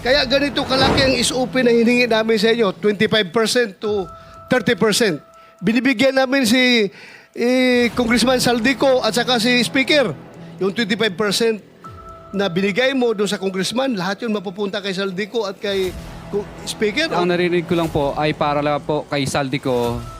Kaya ganito kalaki ang SOP na hiningi namin sa inyo, 25% to 30%. Binibigyan namin si eh, Congressman Saldico at saka si Speaker. Yung 25% na binigay mo doon sa Congressman, lahat yun mapupunta kay Saldico at kay Speaker. Ang narinig ko lang po ay para lang po kay Saldico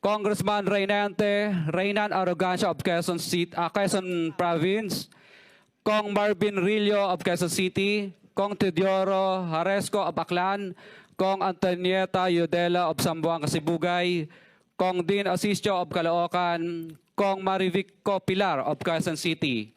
Congressman Reynante Reynan Arrogancia of Quezon, City, ah, Quezon Province, Kong Marvin Rillo of Quezon City, Kong Teodoro Haresco of Aklan, Kong Antonieta Yudela of Sambuanga, Sibugay, Kong Dean Asisio of Caloocan, Kong Marivico Pilar of Quezon City.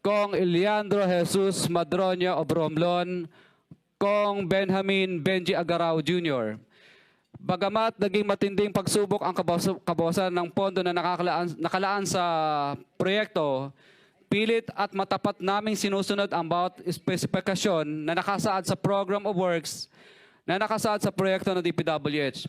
Kong Eliandro Jesus Madroño of Romblon, Kong Benjamin Benji Agarao Jr. Bagamat naging matinding pagsubok ang kabawasan ng pondo na nakakalaan, nakalaan sa proyekto, pilit at matapat naming sinusunod ang bawat espesifikasyon na nakasaad sa Program of Works na nakasaad sa proyekto ng DPWH.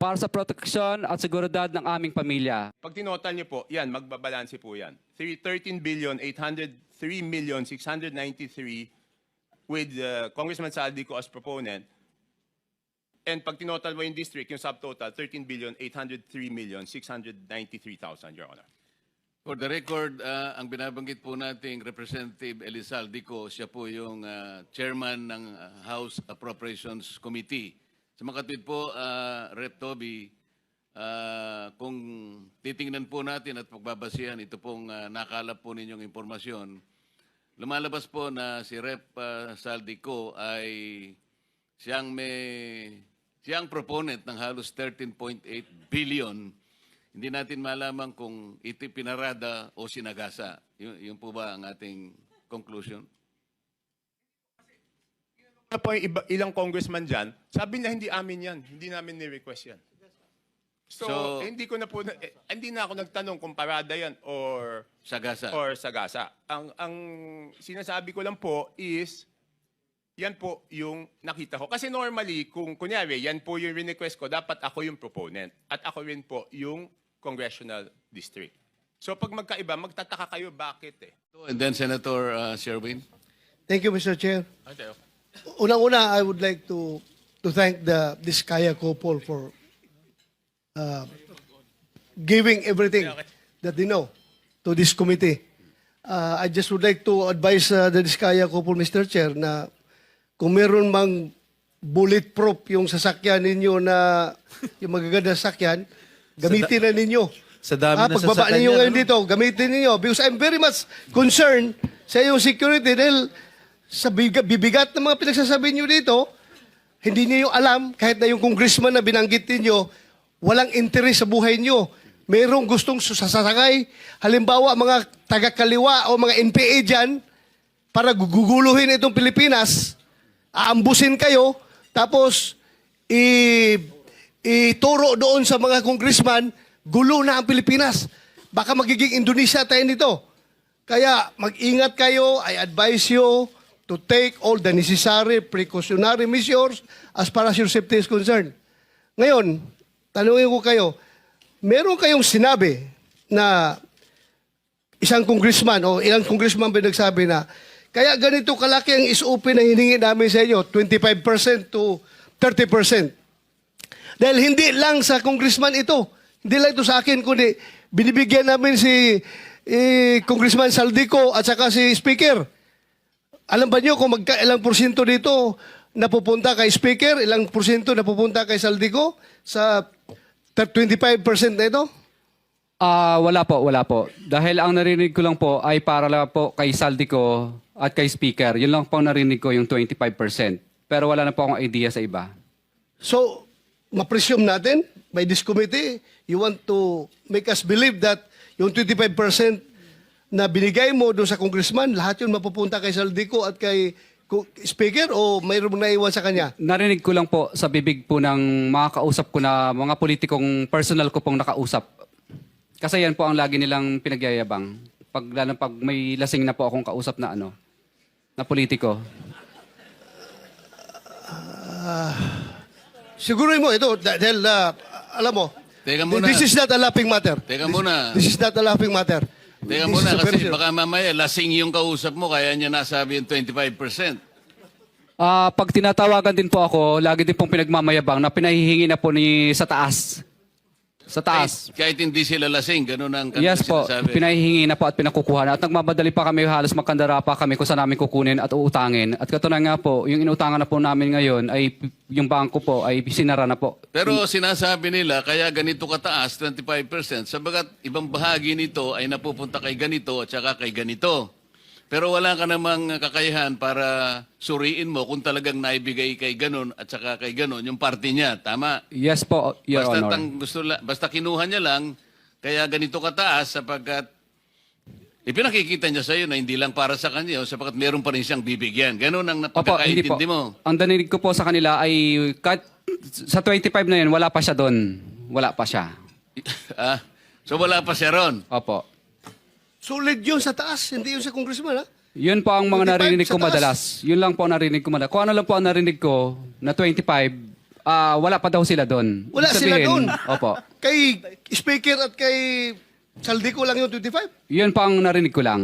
para sa proteksyon at seguridad ng aming pamilya. Pag tinotal niyo po, yan, magbabalanse po yan. Three- 13 billion, 803 million, 693 with uh, Congressman Saldico as proponent. And pag tinotal mo yung district, yung subtotal, 13 billion, 803 million, 693,000, Your Honor. For the record, ah, ang binabanggit po nating Representative Elizaldico, siya po yung ah, chairman ng ah, House Appropriations Committee. Sa makatwid po, ah, Rep. Toby, ah, kung titingnan po natin at pagbabasihan, ito pong ah, nakalap po ninyong impormasyon, lumalabas po na si Rep. ah, Saldico ay siyang may siyang proponent ng halos 13.8 billion hindi natin malaman kung ito pinarada o sinagasa. Yun, yun po ba ang ating conclusion? Ano po yung iba, ilang congressman dyan, sabi na hindi amin yan, hindi namin ni-request yan. So, So- hindi ko na po, na- eh, hindi na ako nagtanong kung parada yan or Sagasa. or sagasa. Ang ang sinasabi ko lang po is yan po yung nakita ko. Kasi normally, kung kunyari, yan po yung request ko, dapat ako yung proponent. At ako rin po yung congressional district. So pag magkaiba, magtataka kayo bakit eh. And then Senator uh, Sherwin. Thank you, Mr. Chair. Okay. Unang-una, I would like to to thank the Diskaya couple for uh, giving everything that they know to this committee. Uh, I just would like to advise uh, the Diskaya couple, Mr. Chair, na kung meron mang bulletproof yung sasakyan ninyo na yung magaganda sasakyan, gamitin na ninyo. sa dami Ah, ng pagbaba sasakyan ninyo ngayon dito, gamitin ninyo. Because I'm very much concerned sa iyong security dahil sa biga- bibigat ng mga pinagsasabi niyo dito, hindi niyo alam, kahit na yung congressman na binanggit niyo, walang interes sa buhay niyo. Merong gustong sasakay. Halimbawa, mga taga-kaliwa o mga NPA dyan, para guguluhin itong Pilipinas, aambusin kayo, tapos i ituro doon sa mga congressman, gulo na ang Pilipinas. Baka magiging Indonesia tayo nito. Kaya mag-ingat kayo, I advise you to take all the necessary precautionary measures as far as your safety is concerned. Ngayon, tanungin ko kayo, meron kayong sinabi na isang congressman o ilang congressman ba nagsabi na kaya ganito kalaki ang SOP na hiningi namin sa inyo, 25% to 30%. Dahil hindi lang sa congressman ito, hindi lang ito sa akin, kundi binibigyan namin si eh, Congressman Saldico at saka si Speaker. Alam ba niyo kung magka, ilang porsyento dito napupunta kay Speaker, ilang porsyento napupunta kay Saldico sa 25% na ito? Ah, wala po, wala po. Dahil ang narinig ko lang po ay para lang po kay Saldico at kay Speaker. Yun lang po ang narinig ko yung 25%. Pero wala na po akong idea sa iba. So, ma-presume natin by this committee, you want to make us believe that yung 25% na binigay mo doon sa congressman, lahat yun mapupunta kay Saldico at kay speaker o mayroong naiwan sa kanya? Narinig ko lang po sa bibig po ng mga kausap ko na mga politikong personal ko pong nakausap. Kasi yan po ang lagi nilang pinagyayabang. Pag, lalo pag may lasing na po akong kausap na ano, na politiko. Siguro mo ito dah- dahil ah, alam mo, Teka muna. this is not a laughing matter. Teka This- muna. This, is not a laughing matter. Teka This muna is kasi serious- baka mamaya lasing yung kausap mo kaya niya nasabi yung 25%. Ah, pag tinatawagan din po ako, lagi din pong pinagmamayabang na pinahihingi na po ni sa taas. Sa taas. Kahit, kahit hindi sila lasing, ganun ang kanilang Yes po, sinasabi. pinahihingi na po at pinakukuha na. At nagmamadali pa kami, halos magkandara pa kami kung saan namin kukunin at uutangin. At katunayan nga po, yung inutangan na po namin ngayon ay yung bangko po ay sinara na po. Pero sinasabi nila, kaya ganito kataas, 25%, sabagat ibang bahagi nito ay napupunta kay ganito at saka kay ganito. Pero wala ka namang kakayahan para suriin mo kung talagang naibigay kay ganun at saka kay ganun yung party niya. Tama? Yes po, Your basta, Honor. tang, gusto la, basta kinuha niya lang, kaya ganito kataas sapagkat ipinakikita niya sa iyo na hindi lang para sa kanya, sapagkat meron pa rin siyang bibigyan. Ganun ang Opo, hindi po. napagkakaintindi mo. Ang danilig ko po sa kanila ay kahit sa 25 na yun, wala pa siya doon. Wala pa siya. ah, so wala pa siya ron. Opo. Solid yun sa taas, hindi yun sa congressman ha? Yun po ang 25 mga narinig sa ko taas. madalas. Yun lang po ang narinig ko madalas. Kung ano lang po ang narinig ko na 25, ah wala pa daw sila doon. Wala Ibig sila doon. Opo. Kay speaker at kay Saldico lang yung 25? Yun po ang narinig ko lang.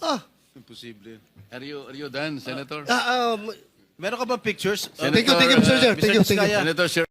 Ah, Are you, are you done, Senator? ah, um, Meron ka ba pictures? thank you, thank you, Mr. Chair. Thank you, thank you. Senator Sher-